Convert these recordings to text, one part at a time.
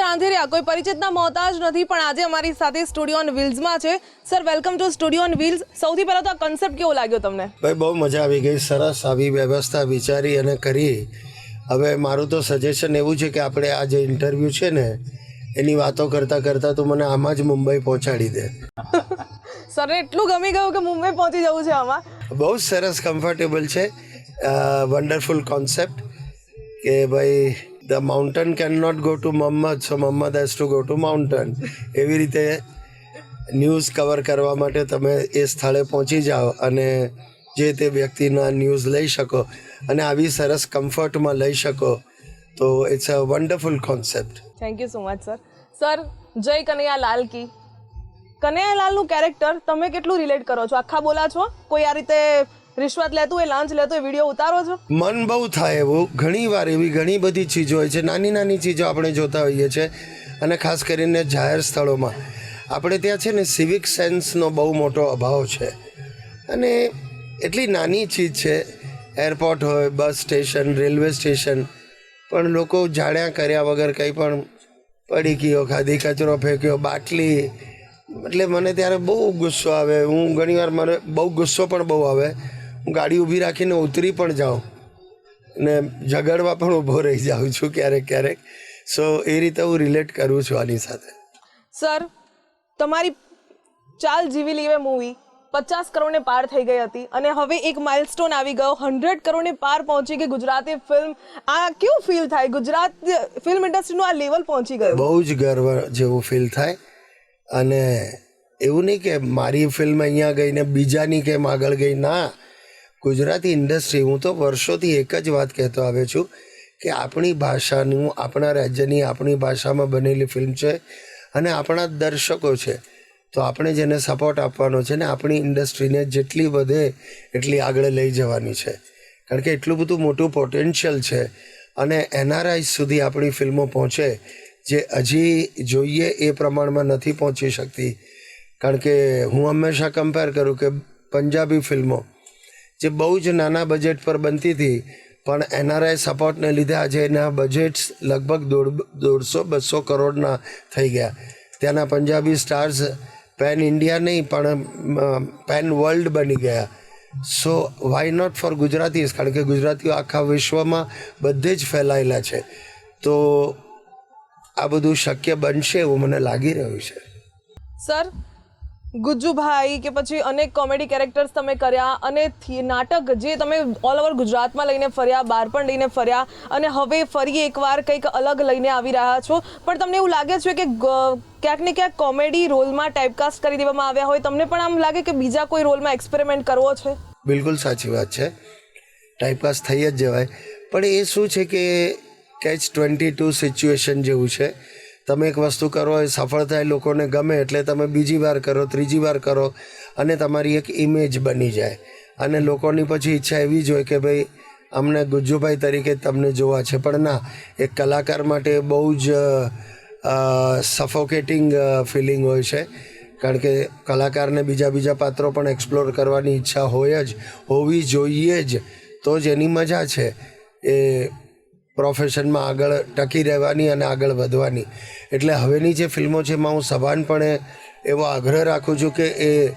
સિદ્ધાર્થ રાંધેરિયા કોઈ પરિચિતના મોહતાજ નથી પણ આજે અમારી સાથે સ્ટુડિયો ઓન વ્હીલ્સમાં છે. Sir welcome to studio on wheels સૌથી પહેલાં તો આ કન્સેપ્ટ કેવો લાગ્યો તમને? ભાઈ બહુ મજા આવી ગઈ. સરસ આવી વ્યવસ્થા વિચારી અને કરી. હવે મારું તો સજેશન એવું છે કે આપણે આ જે ઇન્ટરવ્યૂ છે ને એની વાતો કરતાં કરતાં તું મને આમાં જ મુંબઈ પહોંચાડી દે. સર એટલું ગમી ગયું કે મુંબઈ પહોંચી જવું છે આમાં? બહુ જ સરસ કમ્ફર્ટેબલ છે. વન્ડરફુલ કોન્સેપ્ટ કે ભાઈ the mountain can not go to Muhammad so Muhammad has to go to mountain એવી રીતે ન્યૂઝ કવર કરવા માટે તમે એ સ્થળે પહોંચી જાઓ અને જે તે વ્યક્તિના ન્યૂઝ લઈ શકો અને આવી સરસ કમ્ફર્ટમાં લઈ શકો. તો it's a wonderful concept thank you so much sir sir Jai Kanaiya Lal Ki. Kanaiya લાલનું character તમે કેટલું રિલેટ કરો છો? આખા બોલા છો? કોઈ આ રીતે રિશ્વત લેતું હોય, લાંચ લેતું હોય, વીડિયો ઉતારો છો? મન બહુ થાય એવું. ઘણી વાર એવી ઘણી બધી ચીજો હોય છે, નાની નાની ચીજો આપણે જોતા હોઈએ છીએ અને ખાસ કરીને જાહેર સ્થળોમાં. આપણે ત્યાં છે ને સિવિક સેન્સનો બહુ મોટો અભાવ છે. અને એટલી નાની ચીજ છે એરપોર્ટ હોય બસ સ્ટેશન રેલવે સ્ટેશન પણ લોકો જાણ્યા કર્યા વગર કંઈ પણ પડી ગયો ખાધી કચરો ફેંક્યો, બાટલી. એટલે મને ત્યારે બહુ ગુસ્સો આવે. હું ઘણીવાર મને બહુ ગુસ્સો પણ બહુ આવે. હું ગાડી ઊભી રાખીને ઉતરી પણ જાઉં ને ઝઘડવા પણ ઊભો રહી જાઉં છું ક્યારેક ક્યારેક. સો એ રીતે હું રિલેટ કરું છું આની સાથે. સર તમારી ચાલ જીવી લીવે મૂવી પચાસ કરોડને પાર થઈ ગઈ હતી અને હવે એક માઇલસ્ટોન આવી ગયો. હંડ્રેડ કરોડને પાર પહોંચી ગઈ ગુજરાતી ફિલ્મ આ કેવું ફીલ થાય? ગુજરાત ફિલ્મ ઇન્ડસ્ટ્રીનું આ લેવલ પહોંચી ગયું. બહુ જ ગર્વ જેવું ફીલ થાય. અને એવું નહીં કે મારી ફિલ્મ અહીંયા ગઈને બીજાની કેમ આગળ ગઈ? ના. ગુજરાતી ઇન્ડસ્ટ્રી, હું તો વર્ષોથી એક જ વાત કહેતો આવ્યો છું કે આપણી ભાષાનું, આપણા રાજ્યની આપણી ભાષામાં બનેલી ફિલ્મ છે અને આપણા દર્શકો છે. તો આપણે જેને સપોર્ટ આપવાનો છે ને આપણી ઇન્ડસ્ટ્રીને જેટલી વધે એટલી આગળ લઈ જવાની છે. કારણ કે એટલું બધું મોટું પોટેન્શિયલ છે અને એનઆરઆઈ સુધી આપણી ફિલ્મો પહોંચે જે હજી જોઈએ એ પ્રમાણમાં નથી પહોંચી શકતી. કારણ કે હું હંમેશા કમ્પેર કરું કે પંજાબી ફિલ્મો જે બહુ જ નાના બજેટ પર બનતી હતી, પણ એનઆરઆઈ સપોર્ટને લીધે આજે એના બજેટ્સ લગભગ દોઢ, દોઢસો, બસો કરોડના થઈ ગયા. ત્યાંના પંજાબી સ્ટાર્સ પેન ઇન્ડિયા નહીં, પણ પેન વર્લ્ડ બની ગયા. So why not for Gujaratis કારણ કે ગુજરાતીઓ આખા વિશ્વમાં બધે જ ફેલાયેલા છે. તો આ બધું શક્ય બનશે એવું મને લાગી રહ્યું છે. સર ગુજ્જુભાઈ કે પછી અનેક કોમેડી કેરેક્ટર્સ તમે કર્યા અને નાટક જે તમે ઓલ ઓવર ગુજરાતમાં લઈને ફર્યા બહાર પણ લઈને ફર્યા અને હવે ફરી એકવાર કંઈક અલગ લઈને આવી રહ્યા છો. પણ તમને એવું લાગે છે કે ક્યાંક ને ક્યાંક કોમેડી રોલમાં ટાઈપકાસ્ટ કરી દેવામાં આવ્યા હોય. તમને પણ આમ લાગે કે બીજા કોઈ રોલમાં એક્સપેરિમેન્ટ કરવો છે? બિલકુલ સાચી વાત છે. ટાઈપકાસ્ટ થઈ જ જવાય. પણ એ શું છે કે કેચ ટ્વેન્ટી ટુ સિચ્યુએશન જેવું છે. તમે એક વસ્તુ કરો, એ સફળ થાય લોકોને ગમે એટલે તમે બીજી વાર કરો, ત્રીજી વાર કરો અને તમારી એક ઇમેજ બની જાય. અને લોકોની પછી ઈચ્છા એવી જ હોય કે ભાઈ, અમને ગુજ્જુભાઈ તરીકે તમને જોવા છે. પણ ના, એક કલાકાર માટે બહુ જ સફોકેટિંગ ફિલિંગ હોય છે. કારણ કે કલાકારને બીજા બીજા પાત્રો પણ એક્સપ્લોર કરવાની ઈચ્છા હોય જ, હોવી જોઈએ જ. તો જ એની મજા છે. એ પ્રોફેશનમાં આગળ ટકી રહેવાની અને આગળ વધવાની. એટલે હવેની જે ફિલ્મો છે એમાં હું સભાનપણે એવો આગ્રહ રાખું છું કે એ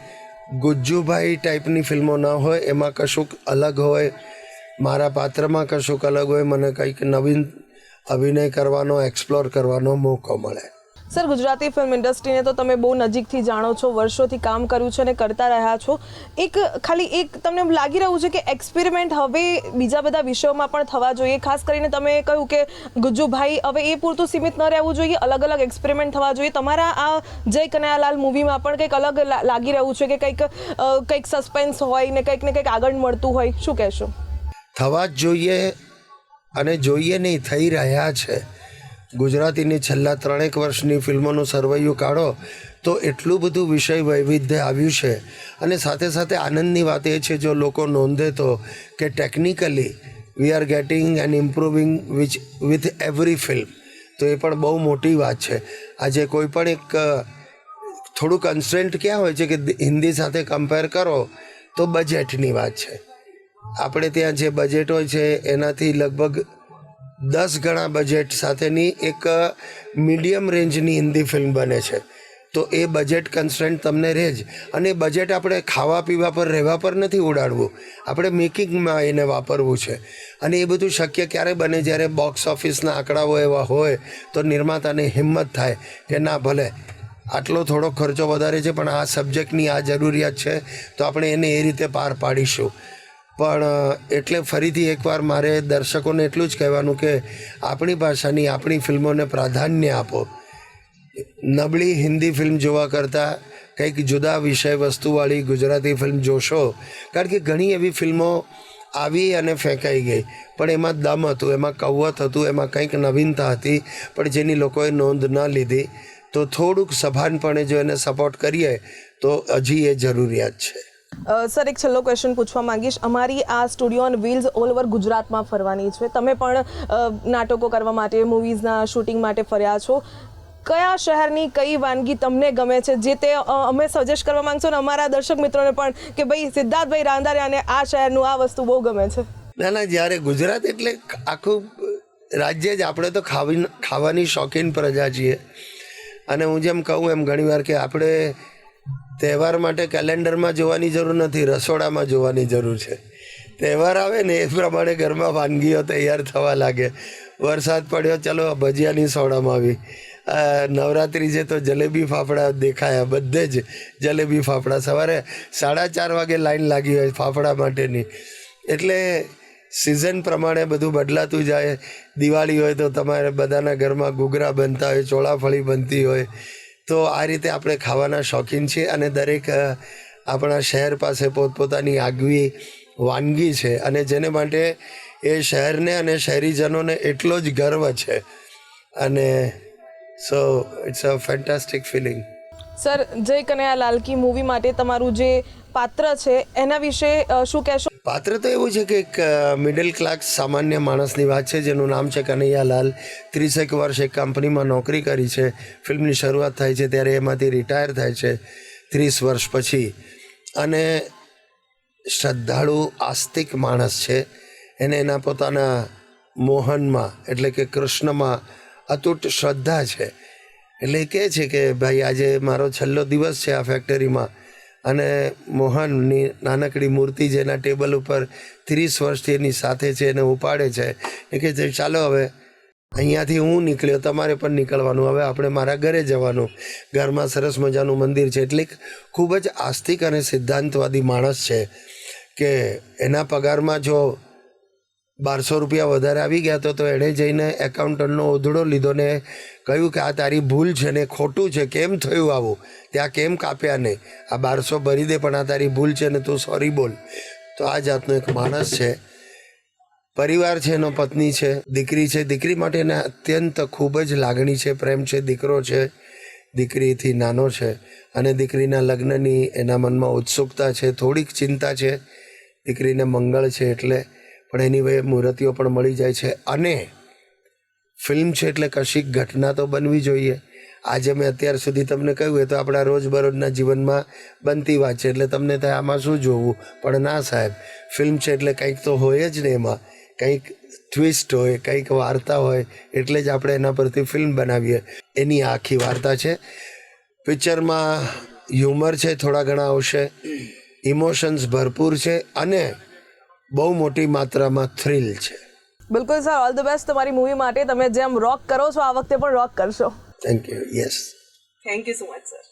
ગુજ્જુભાઈ ટાઈપની ફિલ્મો ન હોય, એમાં કશુંક અલગ હોય, મારા પાત્રમાં કશુંક અલગ હોય, મને કંઈક નવીન અભિનય કરવાનો, એક્સપ્લોર કરવાનો મોકો મળે. સર, ગુજરાતી ફિલ્મ ઇન્ડસ્ટ્રીને તો તમે બહુ નજીકથી જાણો છો, વર્ષોથી કામ કર્યું છે અને કરતા રહ્યા છો. એક, ખાલી એક તમને લાગી રહ્યું છે કે એક્સપેરિમેન્ટ હવે બીજા બધા વિષયોમાં પણ થવા જોઈએ? ખાસ કરીને તમે કહ્યું કે ગુજ્જુભાઈ, હવે એ પૂરતું સીમિત ન રહેવું જોઈએ અલગ અલગ એક્સપેરિમેન્ટ થવા જોઈએ. તમારા આ જય કનૈયાલાલ મૂવીમાં પણ કંઈક અલગ લાગી રહ્યું છે કે કંઈક કંઈક સસ્પેન્સ હોય ને કંઈક ને કંઈક આગળ મળતું હોય. શું કહેશો? થવા જ જોઈએ અને જોઈએ નહીં, થઈ રહ્યા છે. ગુજરાતીની છેલ્લા ત્રણેક વર્ષની ફિલ્મોનું સરવૈયું કાઢો, તો એટલું બધું વિષય વૈવિધ્ય આવ્યું છે. અને સાથે સાથે આનંદની વાત એ છે, જો લોકો નોંધે તો, કે technically we are getting and improving which, with every film. તો એ પણ બહુ મોટી વાત છે. આજે કોઈ પણ એક થોડું કન્સ્ટન્ટ ક્યાં હોય છે કે હિન્દી સાથે કમ્પેર કરો, તો બજેટની વાત છે. આપણે ત્યાં જે બજેટ હોય છે, એનાથી લગભગ દસ ગણા બજેટ સાથેની એક મીડિયમ રેન્જની હિન્દી ફિલ્મ બને છે. તો એ બજેટ કન્સ્ટન્ટ તમને રહે જ. અને બજેટ આપણે ખાવા પીવા પર, રહેવા પર નથી ઉડાડવું. આપણે મેકિંગમાં એને વાપરવું છે. અને એ બધું શક્ય ક્યારે બને? જ્યારે બોક્સ ઓફિસના આંકડાઓ એવા હોય, તો નિર્માતાને હિંમત થાય કે ના, ભલે, આટલો થોડો ખર્ચો વધારે છે, પણ આ સબ્જેક્ટની આ જરૂરિયાત છે, તો આપણે એને એ રીતે પાર પાડીશું. પણ એટલે ફરીથી એકવાર મારે દર્શકોને એટલું જ કહેવાનું કે આપણી ભાષાની આપણી ફિલ્મોને પ્રાધાન્ય આપો. નબળી હિન્દી ફિલ્મ જોવા કરતાં કંઈક જુદા વિષય વસ્તુવાળી ગુજરાતી ફિલ્મ જોશો, કારણ કે ઘણી એવી ફિલ્મો આવી અને ફેંકાઈ ગઈ. પણ એમાં દમ હતું, એમાં કવત હતું, એમાં કંઈક નવીનતા હતી, પણ જેની લોકોએ નોંધ ન લીધી. તો થોડુંક સભાનપણે જો એને સપોર્ટ કરીએ, તો હજી એ જરૂરિયાત છે. સર, એક છેલ્લો ક્વેશ્ચન પૂછવા માંગીશ. અમારી આ studio on wheels all over ગુજરાતમાં ફરવાની છે. તમે પણ નાટકો કરવા માટે મૂવીઝના શૂટિંગ માટે ફર્યા છો. કયા શહેરની કઈ વાનગી તમને ગમે છે? જે તે અમે સજેસ્ટ કરવા માંગશો ને અમારા દર્શક મિત્રોને પણ કે ભાઈ, સિદ્ધાર્થભાઈ રાંધારિયાને આ શહેરનું આ વસ્તુ બહુ ગમે છે. ના ના, જ્યારે ગુજરાત એટલે આખું રાજ્ય જ. આપણે તો ખાવી, ખાવાની શોખીન પ્રજા છીએ. અને હું જેમ કહું એમ ઘણીવાર કે આપણે તહેવાર માટે કેલેન્ડરમાં જોવાની જરૂર નથી, રસોડામાં જોવાની જરૂર છે. તહેવાર આવે ને એ પ્રમાણે ઘરમાં વાનગીઓ તૈયાર થવા લાગે. વરસાદ પડ્યો, ચલો ભજીયાની સોડામાં આવી. નવરાત્રિ છે તો જલેબી ફાફડા દેખાયા, બધે જ જલેબી ફાફડા. સવારે સાડા ચાર વાગે લાઈન લાગી હોય ફાફડા માટેની. એટલે સિઝન પ્રમાણે બધું બદલાતું જાય. દિવાળી હોય તો તમારે બધાના ઘરમાં ઘૂઘરા બનતા હોય, ચોળાફળી બનતી હોય. તો આ રીતે આપણે ખાવાના શોખીન છીએ અને દરેક આપણા શહેર પાસે પોતપોતાની આગવી વાનગી છે અને જેને માટે એ શહેરને અને શહેરીજનોને એટલો જ ગર્વ છે. અને so, it's a fantastic feeling. Sir, જય કનૈયા લાલકી મૂવી માટે તમારું જે પાત્ર છે એના વિશે શું કહેશો? પાત્ર તો એવું છે કે એક મિડલ ક્લાસ સામાન્ય માણસની વાત છે, જેનું નામ છે કનૈયાલાલ. ત્રીસેક વર્ષ એક કંપનીમાં નોકરી કરી છે. ફિલ્મની શરૂઆત થાય છે ત્યારે એમાંથી રિટાયર થાય છે ત્રીસ વર્ષ પછી. અને શ્રદ્ધાળુ, આસ્તિક માણસ છે. એને એના પોતાના મોહનમાં, એટલે કે કૃષ્ણમાં, અતૂટ શ્રદ્ધા છે. એટલે કહે છે કે, ભાઈ, આજે મારો છેલ્લો દિવસ છે આ ફેક્ટરીમાં અને મોહનની નાનકડી મૂર્તિ જેના ટેબલ ઉપર ત્રીસ વર્ષથી એની સાથે છે, એને ઉપાડે છે. એ કહે ચાલો હવે, અહીંયાથી હું નીકળ્યો, તમારે પણ નીકળવાનું. હવે આપણે મારા ઘરે જવાનું. ઘરમાં સરસ મજાનું મંદિર છે, એટલે ખૂબ જ આસ્તિક અને સિદ્ધાંતવાદી માણસ છે કે એના પગારમાં જો બારસો રૂપિયા વધારે આવી ગયા તો એણે જઈને એકાઉન્ટન્ટનો ઓધડો લીધો ને કહ્યું કે આ તારી ભૂલ છે ને ખોટું છે, કેમ થયું આવું? ત્યાં કેમ કાપ્યા ને? આ બારસો ભરી દે પણ આ તારી ભૂલ છે ને તું સોરી બોલ. તો આ જાતનો એક માણસ છે. પરિવાર છે, એનો પત્ની છે, દીકરી છે. દીકરી માટે એને અત્યંત ખૂબ જ લાગણી છે, પ્રેમ છે. દીકરો છે, દીકરીથી નાનો છે અને દીકરીના લગ્નની એના મનમાં ઉત્સુકતા છે, થોડીક ચિંતા છે. દીકરીને મંગળ છે એટલે પણ એની વે મૂર્તિઓ પણ મળી જાય છે. અને ફિલ્મ છે એટલે કશીક ઘટના તો બનવી જોઈએ. આજે મેં અત્યાર સુધી તમને કહ્યું, એ તો આપણા રોજબરોજના જીવનમાં બનતી વાત છે. એટલે તમને થાય આમાં શું જોવું? પણ ના સાહેબ ફિલ્મ છે એટલે કંઈક તો હોય જ ને એમાં. કંઈક ટ્વિસ્ટ હોય, કંઈક વાર્તા હોય, એટલે જ આપણે એના પરથી ફિલ્મ બનાવીએ. એની આખી વાર્તા છે. પિક્ચરમાં હ્યુમર છે, થોડા ઘણા આવશે. ઇમોશન્સ ભરપૂર છે. અને બહુ મોટી માત્રામાં થ્રિલ છે. બિલકુલ સર ઓલ ધ બેસ્ટ તમારી મૂવી માટે. તમે જેમ રોક કરો છો આ વખતે પણ રોક કરશો. Thank you yes thank you so much sir